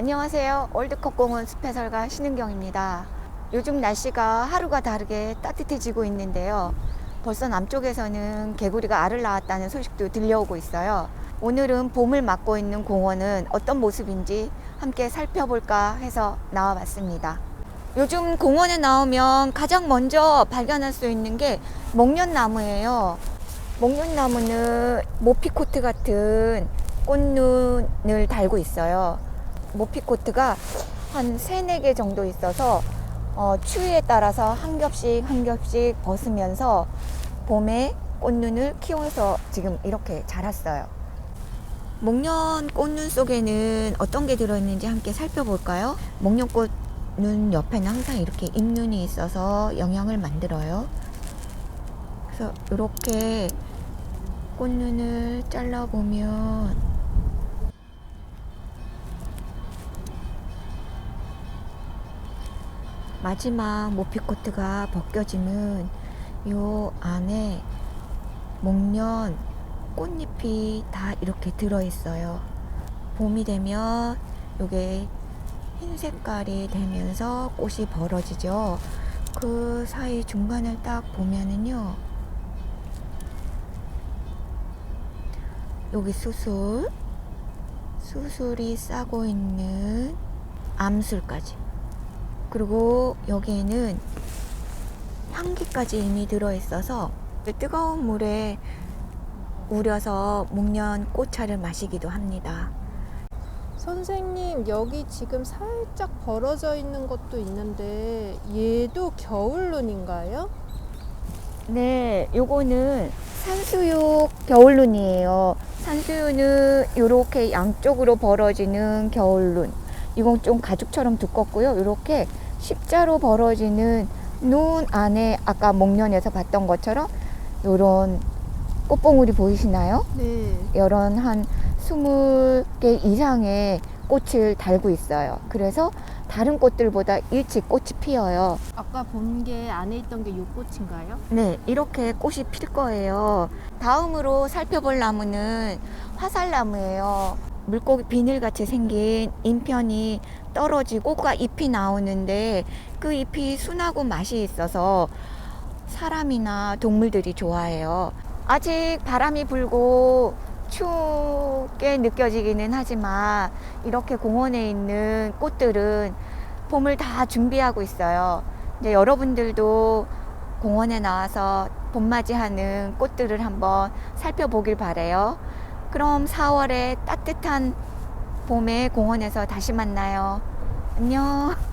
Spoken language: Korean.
안녕하세요. 월드컵 공원 숲해설가 신은경입니다. 요즘 날씨가 하루가 다르게 따뜻해지고 있는데요. 벌써 남쪽에서는 개구리가 알을 낳았다는 소식도 들려오고 있어요. 오늘은 봄을 맞고 있는 공원은 어떤 모습인지 함께 살펴볼까 해서 나와봤습니다. 요즘 공원에 나오면 가장 먼저 발견할 수 있는 게 목련나무예요. 목련나무는 모피코트 같은 꽃눈을 달고 있어요. 모피 코트가 한 세네 개 정도 있어서 어, 추위에 따라서 한 겹씩 한 겹씩 벗으면서 봄에 꽃눈을 키워서 지금 이렇게 자랐어요. 목련 꽃눈 속에는 어떤 게 들어있는지 함께 살펴볼까요? 목련꽃 눈 옆에는 항상 이렇게 잎눈이 있어서 영양을 만들어요. 그래서 이렇게 꽃눈을 잘라보면 마지막 모피코트가 벗겨지면 요 안에 목련 꽃잎이 다 이렇게 들어있어요. 봄이 되면 요게 흰 색깔이 되면서 꽃이 벌어지죠. 그 사이 중간을 딱 보면은요. 여기 수술, 수술이 싸고 있는 암술까지. 그리고 여기에는 향기까지 이미 들어있어서 뜨거운 물에 우려서 목련 꽃차를 마시기도 합니다. 선생님, 여기 지금 살짝 벌어져 있는 것도 있는데 얘도 겨울눈인가요? 네, 요거는 산수육 겨울눈이에요. 산수유는 이렇게 양쪽으로 벌어지는 겨울눈. 이건 좀 가죽처럼 두껍고요. 이렇게 십자로 벌어지는 눈 안에 아까 목련에서 봤던 것처럼 요런 꽃봉우리 보이시나요? 네. 이런 한 20개 이상의 꽃을 달고 있어요. 그래서 다른 꽃들보다 일찍 꽃이 피어요. 아까 본 게 안에 있던 게 요 꽃인가요? 네, 이렇게 꽃이 필 거예요. 다음으로 살펴볼 나무는 화살나무예요. 물고기 비늘같이 생긴 잎편이 떨어지고 꽃과 잎이 나오는데 그 잎이 순하고 맛이 있어서 사람이나 동물들이 좋아해요. 아직 바람이 불고 춥게 느껴지기는 하지만 이렇게 공원에 있는 꽃들은 봄을 다 준비하고 있어요. 이제 여러분들도 공원에 나와서 봄맞이하는 꽃들을 한번 살펴보길 바래요. 그럼 4월에 따뜻한 봄에 공원에서 다시 만나요. 안녕.